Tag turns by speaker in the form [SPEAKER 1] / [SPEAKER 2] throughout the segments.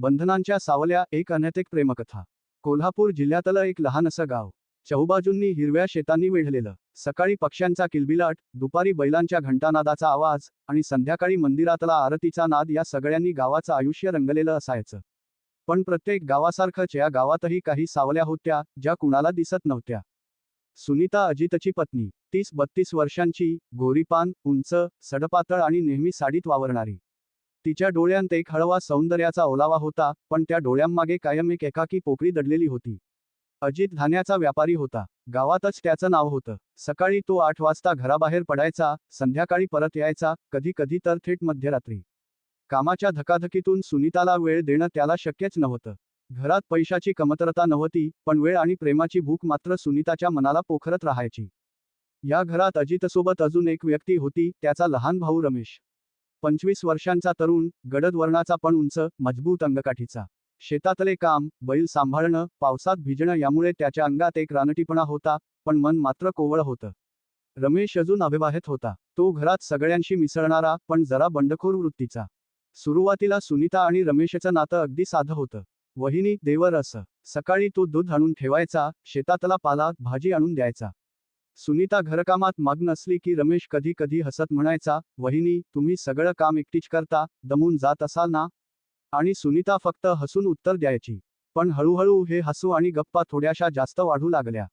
[SPEAKER 1] बंधनांच्या सावल्या एक अनैतिक प्रेमकथा. कोल्हापूर जिल्ह्यातलं एक लहानसं गाव. चहूबाजूंनी हिरव्या शेतांनी वेढलेलं. सकाळी पक्ष्यांचा किलबिलाट दुपारी बैलांच्या घंटानादाचा आवाज आणि संध्याकाळी मंदिरातला आरतीचा नाद या सगळ्यांनी गावाचं आयुष्य रंगलेलं असायचं. पण प्रत्येक गावासारखंच या गावातही काही सावल्या होत्या ज्या कुणाला दिसत नव्हत्या. सुनीता अजितची पत्नी तीस बत्तीस वर्षांची गोरीपान उंच सडपातळ आणि नेहमी साडीत वावरणारी. तिच्या डोळ्यांत एक हळवा सौंदर्याचा ओलावा होता पण त्या डोळ्यांमागे कायम एक एकाकी पोकळी दडलेली होती. अजित धान्याचा व्यापारी होता. गावातच त्याचं नाव होतं. सकाळी तो आठ वाजता घराबाहेर पडायचा संध्याकाळी परत यायचा कधी कधी तर थेट मध्यरात्री. कामाच्या धकाधकीतून सुनीताला वेळ देणं त्याला शक्यच नव्हतं. घरात पैशाची कमतरता नव्हती पण वेळ आणि प्रेमाची भूक मात्र सुनीताच्या मनाला पोखरत राहायची. या घरात अजितसोबत अजून एक व्यक्ती होती त्याचा लहान भाऊ रमेश. पंचवीस वर्षांचा तरुण गडद वर्णाचा पण उंच मजबूत अंगकाठीचा. शेतातले काम बैल सांभाळणं पावसात भिजणं यामुळे त्याच्या अंगात एक रानटीपणा होता पण मन मात्र कोवळ होतं. रमेश अजून अविवाहित होता. तो घरात सगळ्यांशी मिसळणारा पण जरा बंडखोर वृत्तीचा. सुरुवातीला सुनीता आणि रमेशचं नातं अगदी साधं होतं. वहिनी देवर असं. सकाळी तो दूध आणून ठेवायचा शेतातला पाला भाजी आणून द्यायचा. सुनीता घरकामात मग्न असली की रमेश कधी कधी हसत म्हणायचा वहिनी तुम्ही सगळं काम एकटीच करता दमून जात असाल ना? आणि सुनीता फक्त हसून उत्तर द्यायची. पण हळूहळू हे हसू आणि गप्पा थोड्याशा जास्त वाढू लागल्या.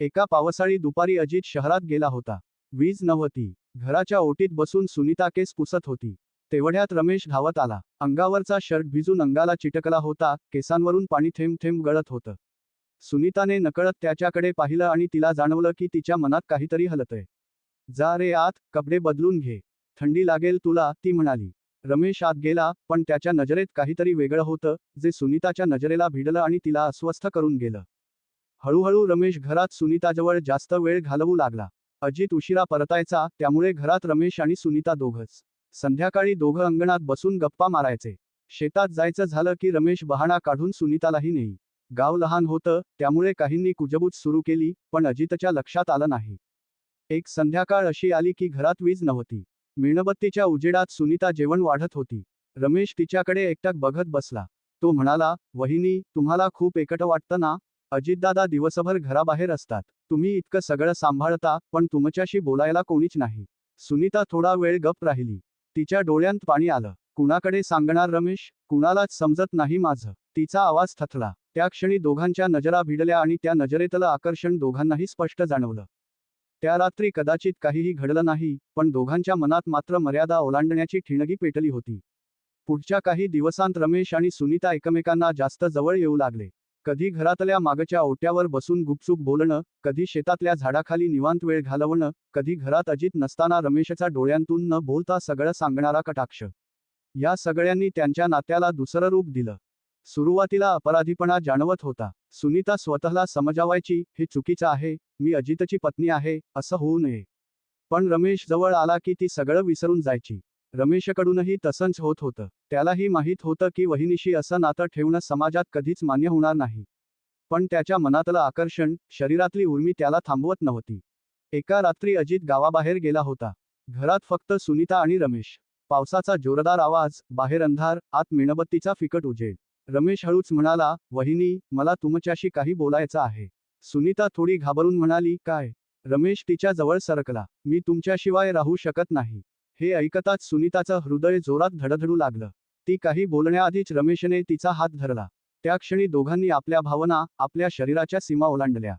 [SPEAKER 1] एका पावसाळी दुपारी अजित शहरात गेला होता. वीज नव्हती. घराच्या ओटीत बसून सुनीता केस पुसत होती. तेवढ्यात रमेश धावत आला. अंगावरचा शर्ट भिजून अंगाला चिटकला होता. केसांवरून पाणी थेंब थेंब गळत होतं. सुनीताने नकळत त्याच्याकडे पाहिलं आणि तिला जाणवलं की तिच्या मनात काहीतरी हलतय. जा रे आत कपडे बदलून घे. थंडी लागेल तुला ती म्हणाली. रमेश आत गेला पण त्याच्या नजरेत काहीतरी वेगळं होतं जे सुनीताच्या नजरेला भिडलं आणि तिला अस्वस्थ करून गेलं. हळूहळू रमेश घरात सुनीताजवळ जास्त वेळ घालवू लागला. अजित उशिरा परतायचा त्यामुळे घरात रमेश आणि सुनीता दोघंच. संध्याकाळी दोघं अंगणात बसून गप्पा मारायचे. शेतात जायचं झालं की रमेश बहाणा काढून सुनीतालाही नेई. गाव लहान होतं त्यामुळे काहींनी कुजबूज सुरू केली पण अजितच्या लक्षात आलं नाही. एक संध्याकाळ अशी आली की घरात वीज नव्हती. मेणबत्तीच्या उजेडात सुनीता जेवण वाढत होती. रमेश तिच्याकडे एकटक बघत बसला. तो म्हणाला वहिनी तुम्हाला खूप एकट वाटतं ना? अजितदादा दिवसभर घराबाहेर असतात. तुम्ही इतकं सगळं सांभाळता पण तुमच्याशी बोलायला कोणीच नाही. सुनीता थोडा वेळ गप राहिली. तिच्या डोळ्यांत पाणी आलं. कुणाकडे सांगणार रमेश? कुणालाच समजत नाही माझं. तिचा आवाज थथला त्या क्षणी दोघांच्या नजरा भिडल्या आणि त्या नजरेतलं आकर्षण दोघांनाही स्पष्ट जाणवलं. त्या रात्री कदाचित काहीही घडलं नाही पण दोघांच्या मनात मात्र मर्यादा ओलांडण्याची ठिणगी पेटली होती. पुढच्या काही दिवसांत रमेश आणि सुनीता एकमेकांना जास्त जवळ येऊ लागले. कधी घरातल्या मागच्या ओट्यावर बसून गुपचूप बोलणं कधी शेतातल्या झाडाखाली निवांत वेळ घालवणं कधी घरात अजित नसताना रमेशच्या डोळ्यांतून न बोलता सगळं सांगणारा कटाक्ष. या सगळ्यांनी त्यांच्या नात्याला दुसरं रूप दिलं. सुरुवातीला अपराधीपणा जाणवत होता. सुनीता स्वतःला समजावायची हे चुकीचं आहे मी अजितची पत्नी आहे असं होऊ नये. पण रमेश जवळ आला की ती सगळं विसरून जायची. रमेशकडूनही तसंच होत होतं. त्यालाही माहीत होतं की वहिनीशी असं नातं ठेवणं समाजात कधीच मान्य होणार नाही. पण त्याच्या मनातलं आकर्षण शरीरातली उर्मी त्याला थांबवत नव्हती. एका रात्री अजित गावाबाहेर गेला होता. घरात फक्त सुनीता आणि रमेश. पावसाचा जोरदार आवाज बाहेर अंधार आत मेणबत्तीचा फिकट उजेड. रमेश हळूच म्हणाला वहिनी मला तुमच्याशी काही बोलायचं आहे. सुनीता थोडी घाबरून म्हणाली काय? रमेश तिच्या जवळ सरकला मी तुमच्याशिवाय राहू शकत नाही. हे ऐकताच सुनीताचं हृदय जोरात धडधडू लागलं. ती काही बोलण्याआधीच रमेशने तिचा हात धरला. त्या क्षणी दोघांनी आपल्या भावना आपल्या शरीराच्या सीमा ओलांडल्या.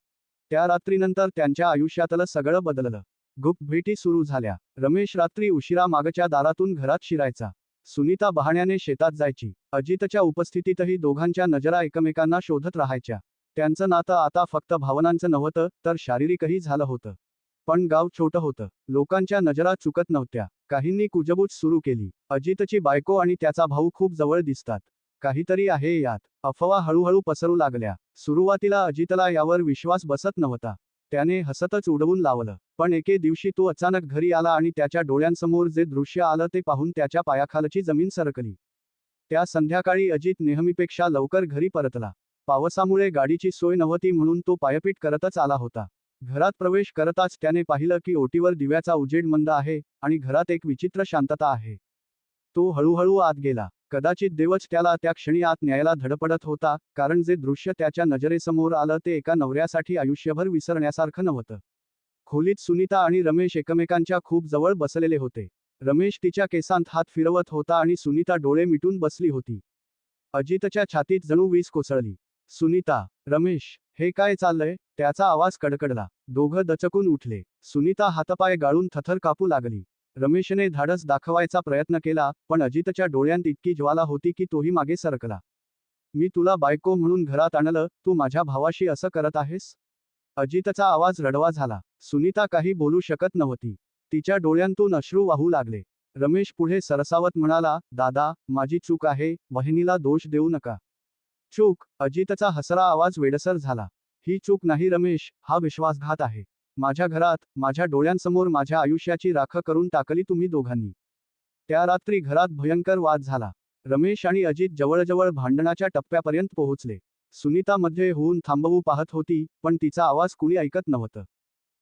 [SPEAKER 1] त्या रात्रीनंतर त्यांच्या आयुष्यातलं सगळं बदललं. गुप्त भेटी सुरू झाल्या. रमेश रात्री उशिरा मागच्या दारातून घरात शिरायचा. सुनीता बहाण्याने शेतात जायची. अजितच्या उपस्थितीतही दोघांच्या नजरा एकमेकांना शोधत राहायच्या. त्यांचं नातं आता फक्त भावनांचं नव्हतं तर शारीरिकही झालं होतं. पण गाव छोटं होतं. लोकांच्या नजरा चुकत नव्हत्या. काहींनी कुजबूज सुरू केली. अजितची बायको आणि त्याचा भाऊ खूप जवळ दिसतात. काहीतरी आहे यात. अफवा हळूहळू पसरू लागल्या. सुरुवातीला अजितला यावर विश्वास बसत नव्हता. त्याने हसतच उडवून लावलं. पण एके दिवशी तो अचानक घरी आला आणि त्याच्या डोळ्यांसमोर जे दृश्य आलं ते पाहून त्याच्या पायाखालची जमीन सरकली. त्या संध्याकाळी अजित नेहमीपेक्षा लवकर घरी परतला. पावसामुळे गाडीची सोय नव्हती म्हणून तो पायपीट करतच आला होता. घरात प्रवेश करताच त्याने पाहिलं की ओटीवर दिव्याचा उजेड मंद आहे आणि घरात एक विचित्र शांतता आहे. तो हळूहळू आत गेला. कदाचित देवच त्याला त्या क्षणी आत न्यायला धडपडत होता कारण जे दृश्य त्याच्या नजरेसमोर आलं ते एका नवऱ्यासाठी आयुष्यभर विसरण्यासारखं नव्हतं. खोलीत सुनीता आणि रमेश एकमेकांच्या खूप जवळ बसलेले होते. रमेश तिच्या केसांत हात फिरवत होता आणि सुनीता डोळे मिटून बसली होती. अजितच्या छातीत जणू वीज कोसळली. सुनीता रमेश हे काय चाललंय? त्याचा आवाज कडकडला. दोघं दचकून उठले. सुनीता हातपाय गाळून थथर कापू लागली. रमेशने धाडस दाखवायचा प्रयत्न केला पण अजितच्या डोळ्यांत इतकी ज्वाला होती की तोही मागे सरकला. मी तुला बायको म्हणून घरात आणलं तू माझ्या भावाशी असं करत आहेस? अजितचा आवाज रडवा झाला. सुनीता काही बोलू शकत नव्हती. तिच्या डोळ्यांतून अश्रू वाहू लागले. रमेश पुढे सरसावत म्हणाला दादा माझी चूक आहे वहिनीला दोष देऊ नका. चूक? अजितचा हसरा आवाज वेडसर झाला. ही चूक नाही रमेश हा विश्वासघात आहे. माझ्या घरात माझ्या डोळ्यांसमोर माझ्या आयुष्याची राख करून टाकली तुम्ही दोघांनी. त्या रात्री घरात भयंकर वाद झाला. रमेश आणि अजित जवळजवळ भांडणाच्या टप्प्यापर्यंत पोहोचले. सुनीता मध्ये होऊन थांबवू पाहत होती पण तिचा आवाज कुणी ऐकत नव्हतं.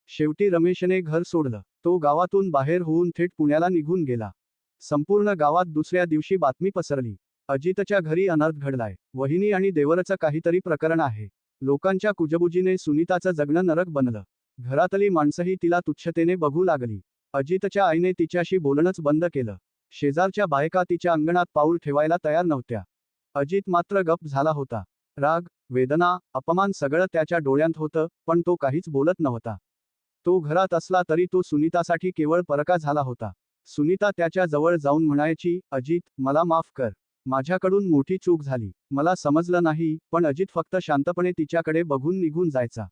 [SPEAKER 1] शेवटी रमेशने घर सोडलं. तो गावातून बाहेर होऊन थेट पुण्याला निघून गेला. संपूर्ण गावात दुसऱ्या दिवशी बातमी पसरली. अजितच्या घरी अनर्थ घडलाय. वहिनी आणि देवरचं काहीतरी प्रकरण आहे. लोकांच्या कुजबुजीने सुनीताचं जगणं नरक बनलं. घरातली माणसंही तिला तुच्छतेने बघू लागली. अजितच्या आईने तिच्याशी बोलणंच बंद केलं. शेजारच्या बायका तिच्या अंगणात पाऊल ठेवायला तयार नव्हत्या. अजित मात्र गप झाला होता. राग वेदना अपमान सगळं त्याच्या डोळ्यांत होतं पण तो काहीच बोलत नव्हता. तो घरात असला तरी तो सुनीतासाठी केवळ परका झाला होता. सुनीता त्याच्याजवळ जाऊन म्हणायची अजित मला माफ कर. माझ्याकडून मोठी चूक झाली. मला समजलं नाही पण अजित फक्त शांतपणे तिच्याकडे बघून निघून जायचा.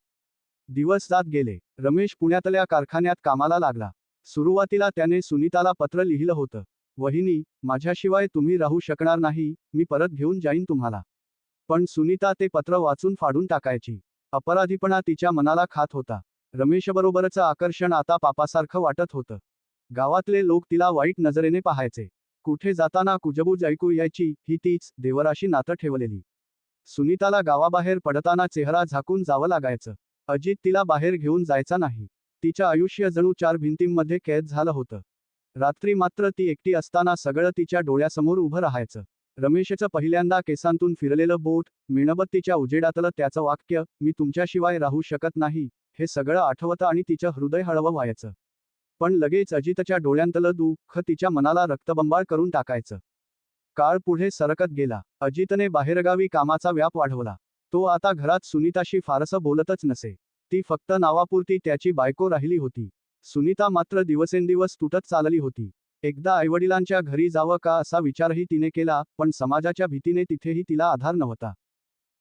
[SPEAKER 1] दिवस जात गेले. रमेश पुण्यातल्या कारखान्यात कामाला लागला. सुरुवातीला त्याने सुनीताला पत्र लिहिलं होतं. वहिनी माझ्याशिवाय तुम्ही राहू शकणार नाही. मी परत घेऊन जाईन तुम्हाला पण सुनीता ते पत्र वाचून फाडून टाकायची. अपराधीपणा तिच्या मनाला खात होता. रमेशबरोबरचं आकर्षण आता पापासारखं वाटत होतं. गावातले लोक तिला वाईट नजरेने पाहायचे. कुठे जाताना कुजबूज ऐकू यायची ही तीच देवराशी नातं ठेवलेली. सुनीताला गावाबाहेर पडताना चेहरा झाकून जावं लागायचं. अजित तिला बाहेर घेऊन जायचा नाही. तिच्या आयुष्य जणू चार भिंतींमध्ये कैद झालं होतं. रात्री मात्र ती एकटी असताना सगळं तिच्या डोळ्यासमोर उभं राहायचं. रमेशचं पहिल्यांदा केसांतून फिरलेलं बोट मेणबत्तीच्या उजेडातलं त्याचं वाक्य मी तुमच्याशिवाय राहू शकत नाही हे सगळं आठवतं आणि तिचं हृदय हळवं व्हायचं पण लगेच अजितच्या डोळ्यांतलं दुःख तिच्या मनाला रक्तबंबाळ करून टाकायचं. काळ पुढे सरकत गेला. अजितने बाहेरगावी कामाचा व्याप वाढवला. तो आता घरात सुनीताशी फारसं बोलतच नसे. ती फक्त नावापुरती त्याची बायको राहिली होती. सुनीता मात्र दिवसेंदिवस तुटत चालली होती. एकदा आईवडिलांच्या घरी जावं का असा विचारही तिने केला पण समाजाच्या भीतीने तिथेही तिला आधार नव्हता.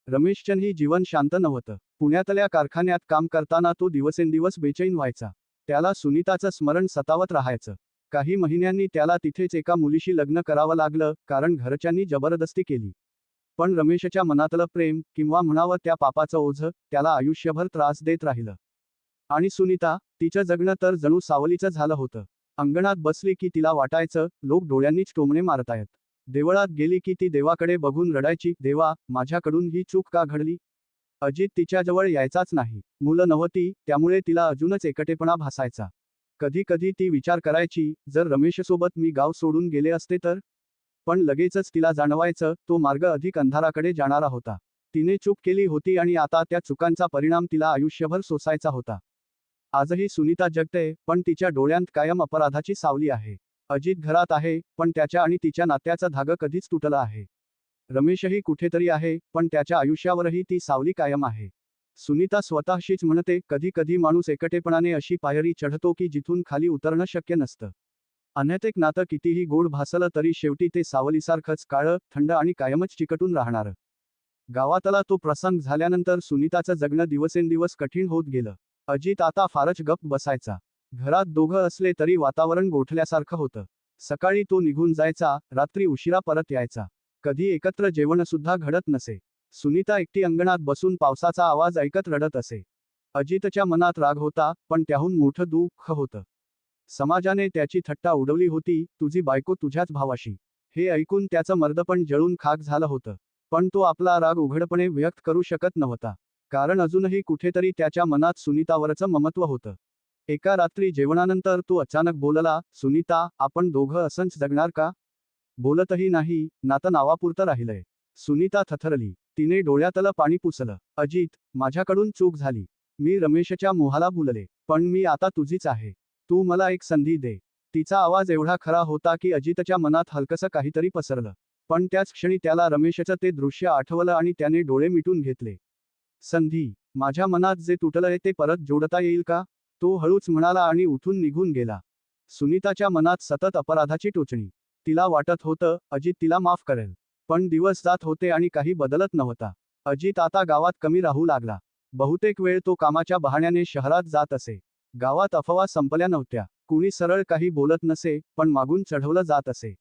[SPEAKER 1] रमेशचंदही जीवन शांत नव्हतं. पुण्यातल्या कारखान्यात काम करताना तो दिवसेंदिवस बेचैन व्हायचा. त्याला सुनीताचं स्मरण सतावत राहायचं. काही महिन्यांनी त्याला तिथेच एका मुलीशी लग्न करावं लागलं कारण घरच्यांनी जबरदस्ती केली. पण रमेशच्या मनातलं प्रेम किंवा म्हणावं त्या पापाचं ओझं त्याला आयुष्यभर त्रास देत राहिलं. आणि सुनीता तिचं जगणं तर जणू सावलीचं झालं होतं. अंगणात बसली की तिला वाटायचं लोक डोळ्यांनीच टोमणे मारतायत देवळात गेली की ती देवाकडे बघून रडायची देवा माझ्याकडून ही चूक का घडली? अजित तिच्याजवळ यायचाच नाही. मुलं नव्हती त्यामुळे तिला अजूनच एकटेपणा भासायचा. कधी कधी ती विचार करायची जर रमेशसोबत मी गाव सोडून गेले असते तर पण लगेचच तिला जाणवायचं तो मार्ग अधिक अंधाराकडे जाणारा होता. तिने चूक केली होती आणि आता त्या चुकांचा परिणाम तिला आयुष्यभर सोसायचा होता. आजही सुनीता जगते पण तिच्या डोळ्यांत कायम अपराधाची सावली आहे. अजित घरात आहे पण त्याच्या आणि तिच्या नात्याचं धागं कधीच तुटलं आहे. रमेशही कुठेतरी आहे पण त्याच्या आयुष्यावरही ती सावली कायम आहे. सुनीता स्वतःशीच म्हणते कधी कधी माणूस एकटेपणाने अशी पायरी चढतो की जिथून खाली उतरणं शक्य नसतं. अनैतिक नातं कितीही गोड भासलं तरी शेवटी ते सावलीसारखंच काळं थंड आणि कायमच चिकटून राहणार. गावातला तो प्रसंग झाल्यानंतर सुनीताचं जगणं दिवसेंदिवस कठीण होत गेलं. अजित आता फारच गप्प बसायचा. घरात दोघं असले तरी वातावरण गोठल्यासारखं होतं. सकाळी तो निघून जायचा रात्री उशिरा परत यायचा. कधी एकत्र जेवण सुद्धा घडत नसे. सुनीता एकटी अंगणात बसून पावसाचा आवाज ऐकत रडत असे. अजितच्या मनात राग होता पण त्याहून मोठं दुःख होतं. समाजाने त्याची थट्टा उडवली होती तुझी बायको तुझ्याच भावाशी. हे ऐकून त्याचं मर्दपण जळून खाक झालं होतं. पण तो आपला राग उघडपणे व्यक्त करू शकत नव्हता. कारण अजूनही कुठेतरी त्याच्या मनात सुनीतावरचं ममत्व होतं. एका रात्री जेवणानंतर तो अचानक बोलला सुनीता आपण दोघं असंच जगणार का? बोलतही नाही नातं नावापुरतं राहिलंय. सुनीता थथरली. तिने डोळ्यातलं पाणी पुसलं. अजित माझ्याकडून चूक झाली. मी रमेशच्या मोहाला बुलले पण मी आता तुझीच आहे. तू मला एक संधी दे. तिचा आवाज एवढा खरा होता की अजितच्या मनात हलकसं काहीतरी पसरलं. पण त्याच क्षणी त्याला रमेशचं ते दृश्य आठवलं आणि त्याने डोळे मिटून घेतले. संधी माझ्या मनात जे तुटलंय ते परत जोडता येईल का? तो हळूच म्हणाला आणि उठून निघून गेला. सुनीताच्या मनात सतत अपराधाची टोचणी. तिला वाटत होतं अजित तिला माफ करेल. पण दिवस जात होते आणि काही बदलत नव्हता. अजित आता गावात कमी राहू लागला. बहुतेक वेळ तो कामाच्या बहाण्याने शहरात जात असे. गावात अफवा संपल्या नव्हत्या. कुणी सरळ काही बोलत नसे पण मागून चढवलं जात असे.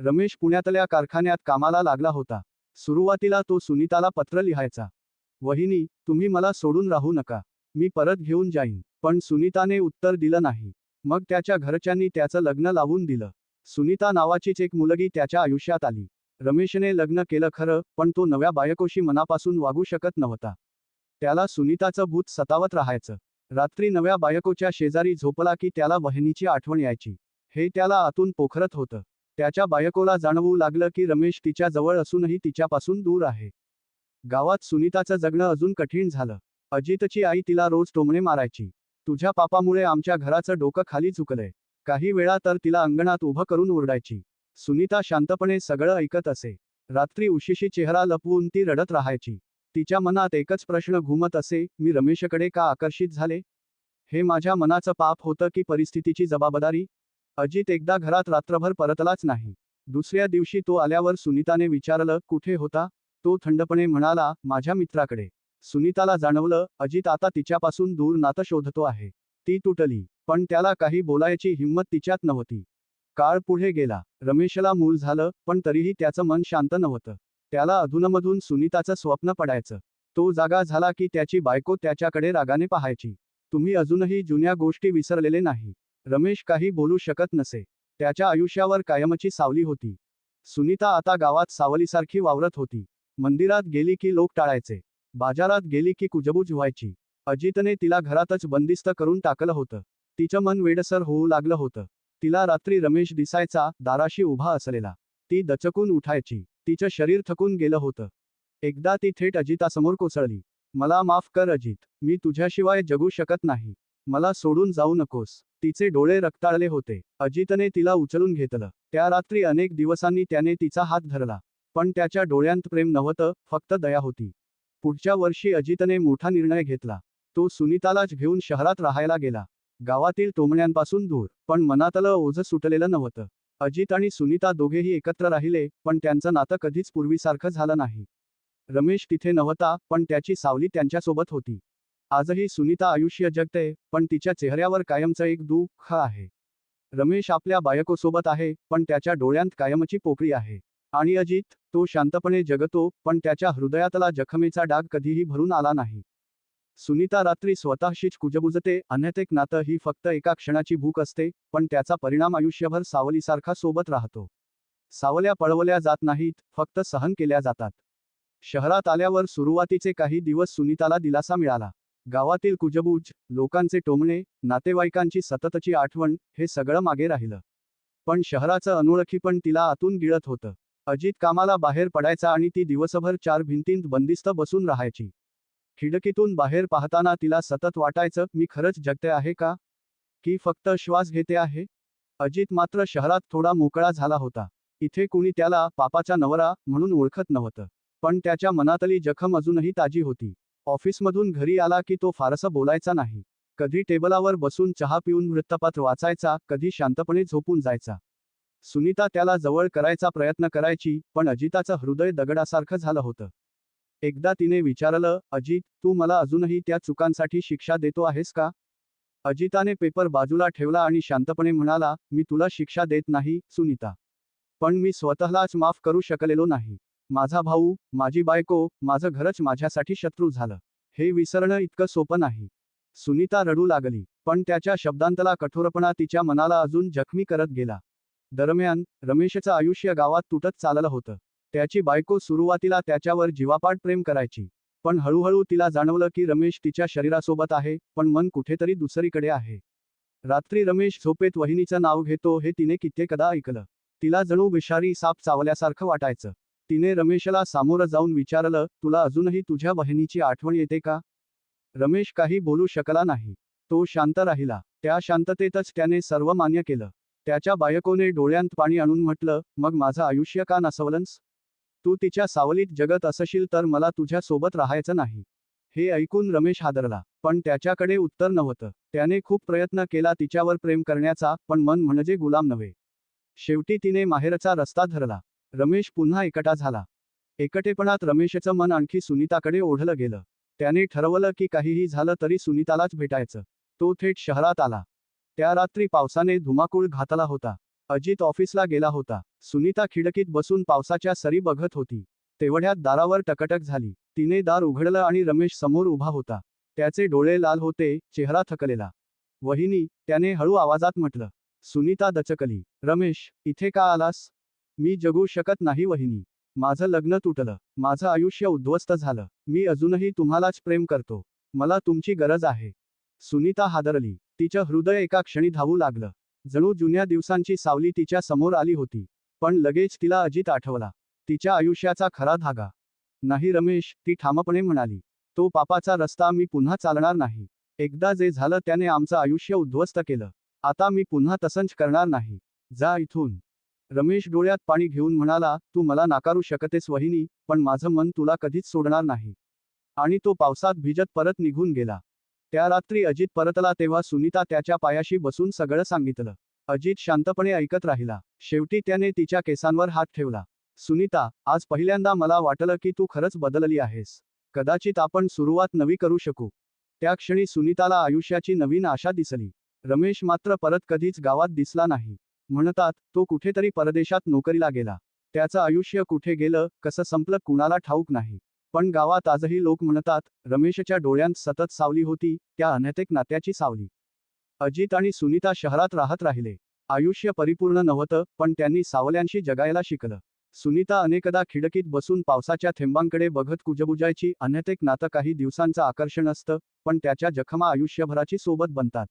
[SPEAKER 1] रमेश पुण्यातल्या कारखान्यात कामाला लागला होता. सुरुवातीला तो सुनीताला पत्र लिहायचा. वहिनी तुम्ही मला सोडून राहू नका. मी परत घेऊन जाईन. पण सुनीताने उत्तर दिलं नाही. मग त्याच्या घरच्यांनी त्याचं लग्न लावून दिलं. सुनीता नावाचीच एक मुलगी त्याच्या आयुष्यात आली. रमेशने लग्न केलं खरं पण तो नव्या बायकोशी मनापासून वागू शकत नव्हता. त्याला सुनीताचं भूत सतावत राहायचं. रात्री नव्या बायकोच्या शेजारी झोपला की त्याला वहिनीची आठवण यायची. हे त्याला आतून पोखरत होतं. त्याच्या बायकोला जाणवू लागलं की रमेश तिच्या जवळ असूनही तिच्यापासून दूर आहे. गावात सुनीताचं जगणं अजून कठीण झालं. अजितची आई तिला रोज टोमणे मारायची. तुझ्या पापामुळे आमच्या घराचं डोकं खाली झुकलंय काही वेळा तर तिला अंगणात उभं करून ओरडायची. सुनीता शांतपणे सगळं ऐकत असे. रात्री उशिशी चेहरा लपवून ती रडत राहायची. तिच्या मनात एकच प्रश्न घुमत असे मी रमेशकडे का आकर्षित झाले हे माझ्या मनाचं पाप होतं की परिस्थितीची जबाबदारी? अजित एकदा घरात रात्रभर परतलाच नाही. दुसऱ्या दिवशी तो आल्यावर सुनीताने विचारलं कुठे होता तो थंडपणे म्हणाला माझ्या मित्राकडे सुनीताला जाणवलं अजित आता तिच्यापासून दूर नातं शोधतो आहे. ती तुटली पण त्याला काही बोलायची हिंमत तिच्यात नव्हती. काळ पुढे गेला. रमेशला मूल झालं पण तरीही त्याचं मन शांत नव्हतं. त्याला अधूनमधून सुनीताचं स्वप्न पडायचं. तो जागा झाला की त्याची बायको त्याच्याकडे रागाने पाहायची. तुम्ही अजूनही जुन्या गोष्टी विसरलेले नाही. रमेश काही बोलू शकत नसे. त्याच्या आयुष्यावर कायमची सावली होती. सुनीता आता गावात सावलीसारखी वावरत होती. मंदिरात गेली की लोक टाळायचे. बाजारात गेली की कुजबूज व्हायची. अजितने तिला घरातच बंदिस्त करून टाकलं होतं. तिचं मन वेडसर होऊ लागलं होतं. तिला रात्री रमेश दिसायचा दाराशी उभा असलेला. ती दचकून उठायची. तिचं शरीर थकून गेलं होतं. एकदा ती थेट अजितासमोर कोसळली. मला माफ कर अजित मी तुझ्याशिवाय जगू शकत नाही. मला सोडून जाऊ नकोस. तिचे डोळे रक्ताळले होते. अजितने तिला उचलून घेतलं. त्या रात्री अनेक दिवसांनी त्याने तिचा हात धरला. पण त्याच्या डोळ्यांत प्रेम नव्हतं फक्त दया होती. पुढच्या वर्षी अजितने मोठा निर्णय घेतला. तो सुनीतालाच घेऊन शहरात राहायला गेला. गावातील टोमण्यांपासून दूर पण मनातलं ओझं सुटलेलं नव्हतं. अजित आणि सुनीता दोघेही एकत्र राहिले पण त्यांचं नातं कधीच पूर्वीसारखं झालं नाही. रमेश तिथे नव्हता पण त्याची सावली त्यांच्यासोबत होती. आजही सुनीता आयुष्य जगते पण तिच्या चेहऱ्यावर कायमचं एक दुःख आहे. रमेश आपल्या बायकोसोबत आहे पण त्याच्या डोळ्यांत कायमची पोकळी आहे. आणि अजित तो शांतपणे जगतो पण त्याच्या हृदयातला जखमेचा डाग कधीही भरून आला नाही. सुनीता रात्री स्वतःशीच कुजबुजते अन्यथेक नातं ही फक्त एका क्षणाची भूक असते पण त्याचा परिणाम आयुष्यभर सावलीसारखा सोबत राहतो. सावल्या पळवल्या जात नाहीत फक्त सहन केल्या जातात. शहरात आल्यावर सुरुवातीचे काही दिवस सुनीताला दिलासा मिळाला. गावातील कुजबूज लोकांचे टोमणे नातेवाईकांची सततची आठवण हे सगळं मागे राहिलं. पण शहराचं अनोळखी पण तिला आतून गिळत होतं. अजित कामाला बाहेर पडायचा आणि ती दिवसभर चार भिंतींत बंदिस्त बसून राहायची. खिडकीतून बाहेर पाहताना तिला सतत वाटायचं मी खरंच जगते आहे का? की फक्त श्वास घेते आहे? अजित मात्र शहरात थोडा मोकळा झाला होता. इथे कुणी त्याला पापाचा नवरा म्हणून ओळखत नव्हतं. पण त्याच्या मनातली जखम अजूनही ताजी होती. ऑफिसमधून घरी आला की तो फारसं बोलायचा नाही. कधी टेबलावर बसून चहा पिऊन वृत्तपत्र वाचायचा कधी शांतपणे झोपून जायचा. सुनीता त्याला जवळ करायचा प्रयत्न करायची पण अजिताचं हृदय दगडासारखं झालं होतं. एकदा तिने विचारलं अजित तू मला अजूनही त्या चुकांसाठी शिक्षा देतो आहेस का? अजिताने पेपर बाजूला ठेवला आणि शांतपणे म्हणाला मी तुला शिक्षा देत नाही सुनीता. पण मी स्वतःलाच माफ करू शकलेलो नाही. माझा भाऊ माझी बायको माझं घरच माझ्यासाठी शत्रू झालं. हे विसरणं इतकं सोपं नाही. सुनीता रडू लागली पण त्याच्या शब्दांतला कठोरपणा तिच्या मनाला अजून जखमी करत गेला. दरम्यान रमेशचं आयुष्य गावात तुटत चाललं होतं. त्याची बायको सुरुवातीला त्याच्यावर जीवापाड प्रेम करायची. पण हळूहळू तिला जाणवलं की रमेश तिच्या शरीरासोबत आहे पण मन कुठेतरी दुसरीकडे आहे. रात्री रमेश झोपेत वहिनीचं नाव घेतो हे तिने कित्येकदा ऐकलं. तिला जणू विषारी साप चावल्यासारखं वाटायचं. तिने रमेशला सामोरं जाऊन विचारलं तुला अजूनही तुझ्या बहिणीची आठवण येते का? रमेश काही बोलू शकला नाही. तो शांत राहिला. त्या शांततेतच त्याने सर्व मान्य केलं. त्याच्या बायकोने डोळ्यांत पाणी आणून म्हटलं मग माझं आयुष्य का नसवलंस? तू तिच्या सावलीत जगत असशील तर मला तुझ्या सोबत राहायचं नाही. हे ऐकून रमेश हादरला पण त्याच्याकडे उत्तर नव्हतं. त्याने खूप प्रयत्न केला तिच्यावर प्रेम करण्याचा पण मन म्हणजे गुलाम नव्हे. शेवटी तिने माहेरचा रस्ता धरला. रमेश पुन्हा एकटा झाला. एकटेपणात रमेशचं मन आणखी सुनीताकडे ओढलं गेलं. त्याने ठरवलं की काहीही झालं तरी सुनीतालाच भेटायचं. तो थेट शहरात आला. त्या रात्री पावसाने धुमाकूळ घातला होता. अजित ऑफिसला गेला होता. सुनीता खिडकीत बसून पावसाच्या सरी बघत होती. तेवढ्यात दारावर टकटक झाली. तिने दार उघडलं आणि रमेश समोर उभा होता. त्याचे डोळे लाल होते चेहरा थकलेला. वहिनी त्याने हळू आवाजात म्हटलं. सुनीता दचकली. रमेश इथे का आलास? मी जगू शकत नाही वहिनी. माझं लग्न तुटलं. माझं आयुष्य उद्ध्वस्त झालं. मी अजूनही तुम्हालाच प्रेम करतो. मला तुमची गरज आहे. सुनीता हादरली. तिचं हृदय एका क्षणी धावू लागलं. जणू जुन्या दिवसांची सावली तिच्या समोर आली होती पण लगेच तिला अजित आठवला. तिच्या आयुष्याचा खरा धागा. नाही रमेश ती ठामपणे म्हणाली. तो पापाचा रस्ता मी पुन्हा चालणार नाही. एकदा जे झालं त्याने आमचं आयुष्य उद्ध्वस्त केलं. आता मी पुन्हा तसंच करणार नाही. जा इथून. रमेश डोळ्यात पाणी घेऊन म्हणाला तू मला नाकारू शकतेस वहिनी पण माझं मन तुला कधीच सोडणार नाही. आणि तो पावसात भिजत परत निघून गेला. त्या रात्री अजित परतला तेव्हा सुनीता त्याच्या पायाशी बसून सगळं सांगितलं. अजित शांतपणे ऐकत राहिला. शेवटी त्याने तिच्या केसांवर हात ठेवला. सुनीता आज पहिल्यांदा मला वाटलं की तू खरंच बदलली आहेस. कदाचित आपण सुरुवात नवी करू शकू. त्या क्षणी सुनीताला आयुष्याची नवीन आशा दिसली. रमेश मात्र परत कधीच गावात दिसला नाही. म्हणतात तो कुठेतरी परदेशात नोकरीला गेला. त्याचं आयुष्य कुठे गेलं कसं संपलं कुणाला ठाऊक नाही. पण गावात आजही लोक म्हणतात रमेशच्या डोळ्यांत सतत सावली होती त्या अनैतिक नात्याची सावली. अजित आणि सुनीता शहरात राहत राहिले. आयुष्य परिपूर्ण नव्हतं पण त्यांनी सावल्यांशी जगायला शिकलं. सुनीता अनेकदा खिडकीत बसून पावसाच्या थेंबांकडे बघत कुजबुजायची अनैतिक नातं काही दिवसांचं आकर्षण असतं पण त्याच्या जखमा आयुष्यभराची सोबत बनतात.